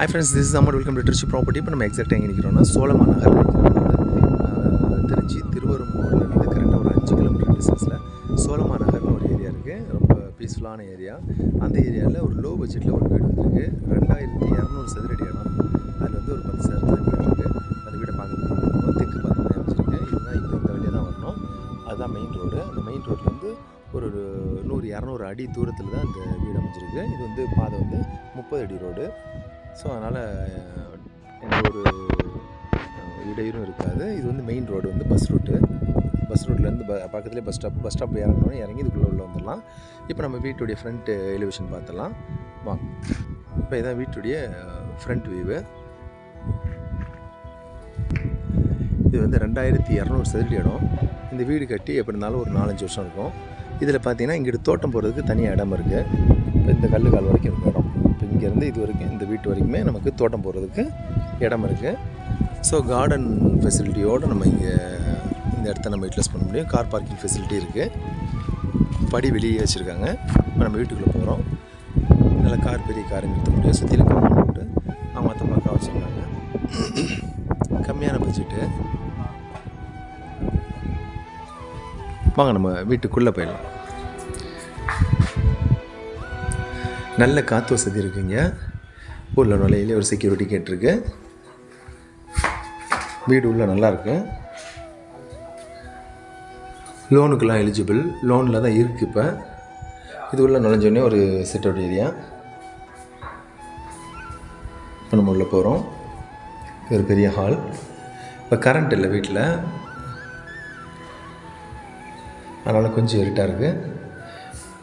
Hi friends this is Amar welcome to Trichy property இப்போ நம்ம exact எங்கே நிற்கிறோம்னா சோழமா நகர் திருச்சி திருவரும்பூர்லேருந்து கரெக்டாக ஒரு அஞ்சு கிலோமீட்டர் டிஸ்டன்ஸில் சோழமா நகர்னு ஒரு ஏரியா இருக்குது ரொம்ப பீஸ்ஃபுல்லான ஏரியா அந்த ஏரியாவில் ஒரு லோ பட்ஜெட்டில் ஒரு வீடு வந்துருக்கு. ரெண்டாயிரத்தி இரநூறு சதுரடி இடம். அதில் வந்து ஒரு பத்து சதுர வீடு இருக்குது அந்த வீடை பார்க்குறதுக்கு நம்ம தெற்கு பார்த்து தான் வச்சுருக்கு. இதுதான் இப்போ இந்த வழியாக தான் வரணும். அதுதான் மெயின் ரோடு அந்த மெயின் ரோட்லேருந்து ஒரு நூறு இரநூறு அடி தூரத்தில் தான் இந்த வீடு அமைஞ்சிருக்கு. இது வந்து பாதை வந்து முப்பது அடி ரோடு ஸோ அதனால் எந்த ஒரு இடையூறும் இருக்காது. இது வந்து மெயின் ரோடு வந்து பஸ் ரூட்டு பஸ் ரூட்லேருந்து ப பக்கத்துலேயே பஸ் ஸ்டாப் பஸ் ஸ்டாப் இறங்கணும்னு இறங்கி இதுக்குள்ளே உள்ளே வந்துடலாம். இப்போ நம்ம வீட்டுடைய ஃப்ரண்ட் எலிவேஷன் பார்த்துடலாம். வாங்க இப்போ இதான் வீட்டுடைய ஃப்ரண்ட் வியூவு இது வந்து ரெண்டாயிரத்தி இரநூறு சதுரடி இடம். இந்த வீடு கட்டி எப்படி இருந்தாலும் ஒரு நாலஞ்சு வருஷம் இருக்கும். இதில் பார்த்தீங்கன்னா இங்கிட்டு தோட்டம் போகிறதுக்கு தனியாக இடம் இருக்குது இப்போ இந்த கல் கால் வரைக்கும் இருக்கும் இடம். இங்கேருந்து இது வரைக்கும் இந்த வீட்டு வரைக்குமே நமக்கு தோட்டம் போகிறதுக்கு இடம் இருக்குது ஸோ கார்டன் ஃபெசிலிட்டியோடு நம்ம இங்கே இந்த இடத்த நம்ம யூட்டிலைஸ் பண்ண முடியும். கார் பார்க்கிங் ஃபெசிலிட்டி இருக்குது படி வெளியே வச்சுருக்காங்க. இப்போ நம்ம வீட்டுக்குள்ளே போகிறோம் நல்ல கார் பெரிய கார் நிறுத்த முடியும். சுற்றிலும் காம்பவுண்ட் போட்டு அவங்க மற்ற பக்கம் வச்சுருக்காங்க. கம்மியான பட்ஜெட்டு வாங்க நம்ம வீட்டுக்குள்ளே போயிடலாம். நல்ல காற்று வசதி இருக்குங்க. உள்ள நுழையிலே ஒரு செக்யூரிட்டி கேட் இருக்கு. வீடு உள்ள நல்லா இருக்கு. லோனுக்கெல்லாம் எலிஜிபிள் லோனில் தான் இருக்குது இப்போ. இது உள்ளே நுழைஞ்சோடனே ஒரு செட் அவுட் ஏரியா இப்போ நம்ம உள்ளே போகிறோம் இது ஒரு பெரிய ஹால் இப்போ கரண்ட் இல்லை வீட்டில் அதனால் கொஞ்சம் இருட்டாக இருக்குது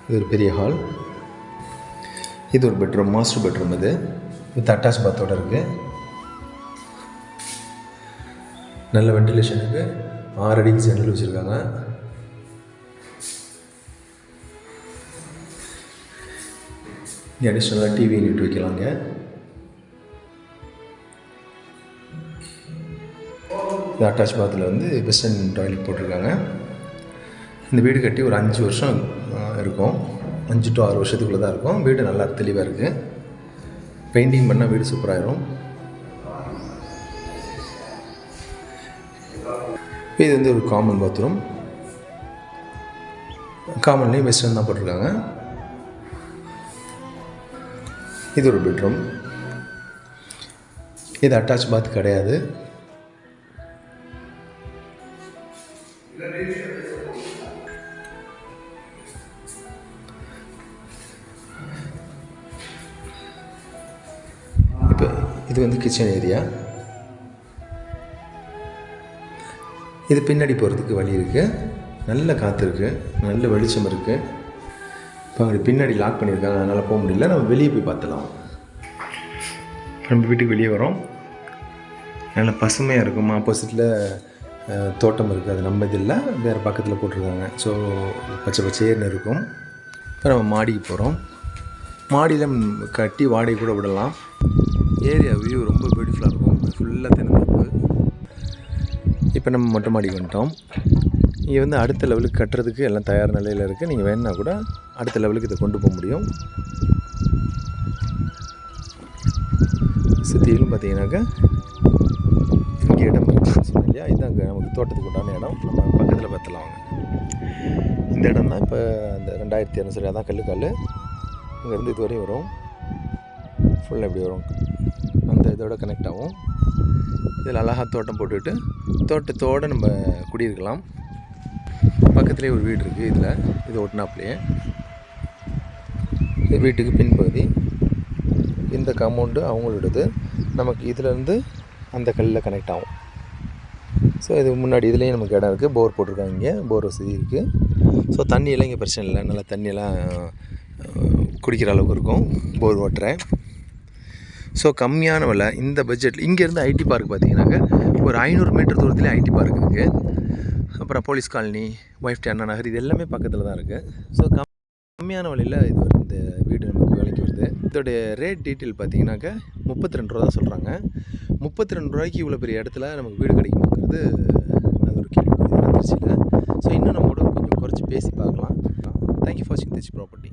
இது ஒரு பெரிய ஹால் இது ஒரு பெட்ரூம் மாஸ்டர் பெட்ரூம் இது. வித் அட்டாச் பாத்தோட இருக்குது நல்ல வென்டிலேஷனுக்கு ஆறு அடிக்கு ஜன்னல் வச்சுருக்காங்க. இங்கே அடிஷ்னலாக டிவி யூனிட் வைக்கலாங்க இந்த அட்டாச் பாத்தில் வந்து வெஸ்டர்ன் டாய்லெட் போட்டிருக்காங்க. இந்த வீடு கட்டி ஒரு அஞ்சு வருஷம் இருக்கும். அஞ்சு டு ஆறு வருஷத்துக்குள்ளே தான் இருக்கும். வீடு நல்லா தெளிவாக இருக்குது பெயிண்டிங் பண்ணால் வீடு சூப்பராகிடும் இது வந்து ஒரு காமன் பாத்ரூம் காமன்லேயும் வெஸ்டர்ன் தான் போட்டிருக்காங்க. இது ஒரு பெட்ரூம் இது அட்டாச் பாத் கிடையாது. இது வந்து கிச்சன் ஏரியா இது பின்னாடி போகிறதுக்கு வழி இருக்குது நல்ல காற்று இருக்குது நல்ல வெளிச்சம் இருக்குது இப்போ அப்படி பின்னாடி லாக் பண்ணியிருக்காங்க அதனால் போக முடியல. நம்ம வெளியே போய் பார்த்துலாம் நம்ம வீட்டுக்கு வெளியே வரோம். நல்ல பசுமையாக இருக்கும்? ஆப்போசிட்டில் தோட்டம் இருக்குது அது நம்ம இது இல்லை. வேறு பக்கத்தில் போட்டிருக்காங்க. ஸோ பச்சை பச்சையர்னு இருக்கும். இப்போ நம்ம மாடிக்கு போகிறோம் மாடியில் கட்டி வாடகை கூட விடலாம். ஏரியா வியூ ரொம்ப பியூட்டிஃபுல்லாக இருக்கும். ஃபுல்லாக தென்னந்தோப்பு. இப்போ நம்ம மொட்டை மாடிக்கு வந்துட்டோம். இங்கே வந்து அடுத்த லெவலுக்கு கட்டுறதுக்கு எல்லாம் தயார் நிலையில் இருக்குது நீங்கள் வேணுன்னா கூட அடுத்த லெவலுக்கு இதை கொண்டு போக முடியும். சுற்றிலும் பார்த்தீங்கன்னாக்கா இங்கே இடம் சொன்னோம் சொன்னேன் இல்லையா? இதுதான் அங்கே நமக்கு தோட்டத்துக்கு உண்டான இடம். நம்ம பக்கத்தில் பார்த்துலாம் வாங்க. இந்த இடம் தான் இப்போ அந்த ரெண்டாயிரத்தி இரநூறு அதான் கல்லுக்கால். இங்கேருந்து இது வரையும் வரும். ஃபுல்லாக இப்படி வரும்? இதோட கனெக்ட் ஆகும். இதில் அழகாக தோட்டம் போட்டுக்கிட்டு தோட்டத்தோடு நம்ம குடியிருக்கலாம். பக்கத்துலேயே ஒரு வீடு இருக்குது இதில். இது ஒட்டினாப்லேயே. இது வீட்டுக்கு பின்பகுதி. இந்த காம்பவுண்டு அவங்களோடது. நமக்கு இதுலேருந்து அந்த கல்லில் கனெக்ட் ஆகும். ஸோ இது முன்னாடி இதுலேயும் நமக்கு இடம் இருக்குது போர் போட்டிருக்காங்க இங்கே. போர் வசதி இருக்குது ஸோ தண்ணியெல்லாம் இங்கே பிரச்சனை இல்லை. நல்லா தண்ணியெல்லாம் குடிக்கிற அளவுக்கு இருக்கும். போர் ஓட்டுறேன் ஸோ கம்மியான விலை இந்த பட்ஜெட்டில் இங்கேருந்து ஐடி பார்க் பார்த்தீங்கன்னாக்க ஒரு ஐநூறு மீட்டர் தூரத்துலேயே ஐடி பார்க் இருக்குது அப்புறம் போலீஸ் காலனி ஒய்ஃப் அண்ணா நகர் இது எல்லாமே பக்கத்தில் தான் இருக்குது ஸோ கம் கம்மியான விலையில் இது வருது இந்த வீடு நமக்கு விலைக்கு வருது. இதோடைய ரேட் டீட்டெயில் பார்த்தீங்கன்னாக்க முப்பத்தி ரெண்டு ரூபா தான் சொல்கிறாங்க முப்பத்தி ரெண்டு ரூபாய்க்கு இவ்வளோ பெரிய இடத்துல நமக்கு வீடு கிடைக்குமாங்கிறது அது ஒரு கேள்வி. திருச்சியில் ஸோ இன்னும் நம்மளோட கொஞ்சம் குறைச்சி பேசி பார்க்கலாம். தேங்க்யூ ஃபார் வாட்சிங் திருச்சி ப்ராப்பர்ட்டி